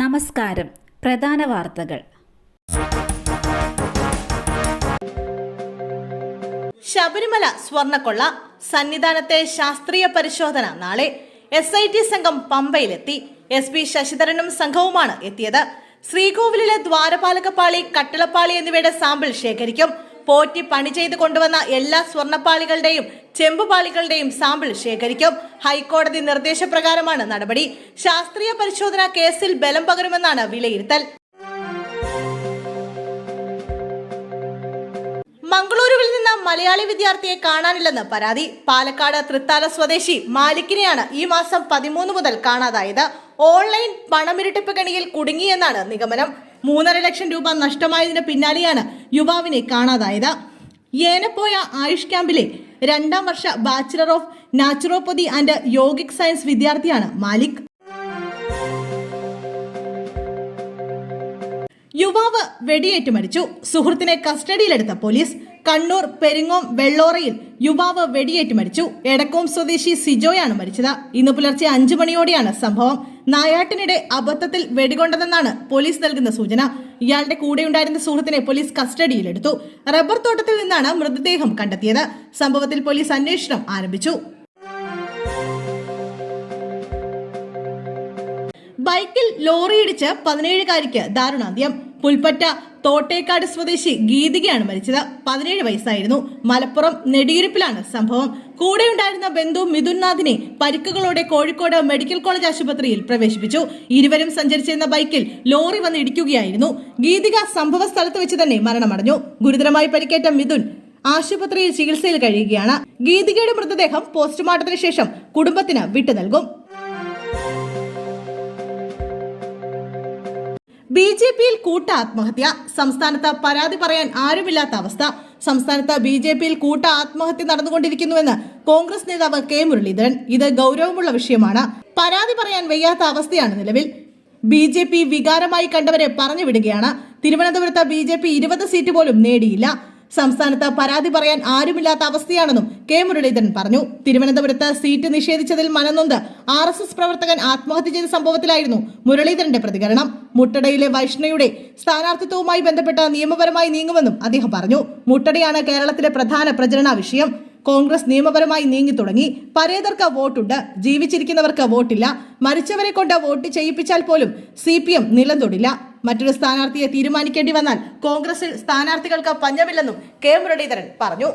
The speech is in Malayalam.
നമസ്കാരം. പ്രധാന വാർത്തകൾ. ശബരിമല സ്വർണക്കൊള്ള സന്നിധാനത്തെ ശാസ്ത്രീയ പരിശോധന നാളെ. എസ് ഐ ടി സംഘം പമ്പയിലെത്തി. എസ് പി ശശിധരനും സംഘവുമാണ് എത്തിയത്. ശ്രീകോവിലിലെ ദ്വാരപാലകപ്പാളി കട്ടിളപ്പാളി എന്നിവയുടെ സാമ്പിൾ ശേഖരിക്കും. പോറ്റി പണി ചെയ്ത് കൊണ്ടുവന്ന എല്ലാ സ്വർണപ്പാളികളുടെയും ചെമ്പുപാളികളുടെയും സാമ്പിൾ ശേഖരിക്കും. ഹൈക്കോടതി നിർദ്ദേശപ്രകാരമാണ് നടപടി. ശാസ്ത്രീയ പരിശോധന കേസിൽ ബലം പകരുമെന്നാണ് വിലയിരുത്തൽ. മംഗളൂരുവിൽ നിന്ന് മലയാളി വിദ്യാർത്ഥിയെ കാണാനില്ലെന്ന് പരാതി. പാലക്കാട് തൃത്താല സ്വദേശി മാലിക്കിനെയാണ് ഈ മാസം പതിമൂന്ന് മുതൽ കാണാതായത്. ഓൺലൈൻ പണമിരട്ടിപ്പ് കണിയിൽ കുടുങ്ങിയെന്നാണ് നിഗമനം. മൂന്നര ലക്ഷം രൂപ നഷ്ടമായതിന് പിന്നാലെയാണ് യുവാവിനെ കാണാതായത്. ഏനപ്പോയ ആയുഷ് ക്യാമ്പിലെ രണ്ടാം വർഷ bachelor of naturopathy and yogic science വിദ്യാർത്ഥിയാണ് മാലിക്. യുവാവ് വെടിയേറ്റ് മരിച്ചു. സുഹൃത്തിനെ കസ്റ്റഡിയിലെടുത്ത പോലീസ് കണ്ണൂർ പെരിങ്ങോം വെള്ളോറയിൽ യുവാവ് വെടിയേറ്റ് മരിച്ചു. എടക്കോം സ്വദേശി സിജോയാണ് മരിച്ചത്. ഇന്ന് പുലർച്ചെ അഞ്ചു മണിയോടെയാണ് സംഭവം. നായാട്ടിനിടെ അബദ്ധത്തിൽ വെടികൊണ്ടതെന്നാണ് പോലീസ് നൽകുന്ന സൂചന. ഇയാളുടെ കൂടെയുണ്ടായിരുന്ന സുഹൃത്തിനെ പോലീസ് കസ്റ്റഡിയിലെടുത്തു. റബ്ബർ തോട്ടത്തിൽ നിന്നാണ് മൃതദേഹം കണ്ടെത്തിയത്. സംഭവത്തിൽ പോലീസ് അന്വേഷണം ആരംഭിച്ചു. ബൈക്കിൽ ലോറിയിടിച്ച് പതിനേഴുകാരിക്ക് ദാരുണാന്ത്യം. പുൽപ്പറ്റ തോട്ടേക്കാട് സ്വദേശി ഗീതികയാണ് മരിച്ചത്. പതിനേഴ് വയസ്സായിരുന്നു. മലപ്പുറം നെടിയിരുപ്പിലാണ് സംഭവം. കൂടെ ഉണ്ടായിരുന്ന ബന്ധു മിഥുൻനാഥിനെ പരിക്കുകളോടെ കോഴിക്കോട് മെഡിക്കൽ കോളേജ് ആശുപത്രിയിൽ പ്രവേശിപ്പിച്ചു. ഇരുവരും സഞ്ചരിച്ചിരുന്ന ബൈക്കിൽ ലോറി വന്ന് ഇടിക്കുകയായിരുന്നു. ഗീതിക സംഭവ സ്ഥലത്ത് വെച്ച് തന്നെ മരണമടഞ്ഞു. ഗുരുതരമായി പരിക്കേറ്റ മിഥുൻ ആശുപത്രിയിൽ ചികിത്സയിൽ കഴിയുകയാണ്. ഗീതികയുടെ മൃതദേഹം പോസ്റ്റ്മോർട്ടത്തിന് ശേഷം കുടുംബത്തിന് വിട്ടു നൽകും. ബി ജെ പിയിൽ കൂട്ട സംസ്ഥാനത്ത് പരാതി പറയാൻ ആരുമില്ലാത്ത അവസ്ഥ. സംസ്ഥാനത്ത് ബി ജെ പിയിൽ കൂട്ട ആത്മഹത്യ നടന്നുകൊണ്ടിരിക്കുന്നുവെന്ന് കോൺഗ്രസ് നേതാവ് കെ മുരളീധരൻ. ഇത് ഗൗരവമുള്ള വിഷയമാണ്. പരാതി പറയാൻ വയ്യാത്ത അവസ്ഥയാണ് നിലവിൽ. ബി ജെ പി വികാരമായി കണ്ടവരെ പറഞ്ഞു വിടുകയാണ്. തിരുവനന്തപുരത്ത് ബി ജെ പി ഇരുപത് സീറ്റ് പോലും നേടിയില്ല. സംസ്ഥാനത്ത് പരാതി പറയാൻ ആരുമില്ലാത്ത അവസ്ഥയാണെന്നും കെ മുരളീധരൻ പറഞ്ഞു. തിരുവനന്തപുരത്ത് സീറ്റ് നിഷേധിച്ചതിൽ മനനൊന്ത് ആർ പ്രവർത്തകൻ ആത്മഹത്യ ചെയ്ത സംഭവത്തിലായിരുന്നു മുരളീധരന്റെ പ്രതികരണം. മുട്ടടയിലെ വൈഷ്ണയുടെ സ്ഥാനാർത്ഥിത്വവുമായി ബന്ധപ്പെട്ട നിയമപരമായി നീങ്ങുമെന്നും അദ്ദേഹം പറഞ്ഞു. മുട്ടടയാണ് കേരളത്തിലെ പ്രധാന പ്രചരണ വിഷയം. കോൺഗ്രസ് നിയമപരമായി നീങ്ങി തുടങ്ങി. പരേതർക്ക് വോട്ടുണ്ട്. ജീവിച്ചിരിക്കുന്നവർക്ക് വോട്ടില്ല. മരിച്ചവരെ കൊണ്ട് വോട്ട് ചെയ്യിപ്പിച്ചാൽ പോലും സി പി എം നിലം തൊടില്ല മറ്റൊരു സ്ഥാനാർത്ഥിയെ തീരുമാനിക്കേണ്ടി വന്നാൽ കോൺഗ്രസിൽ സ്ഥാനാർത്ഥികൾക്ക് പഞ്ഞമില്ലെന്നും കെ മുരളീധരൻ പറഞ്ഞു.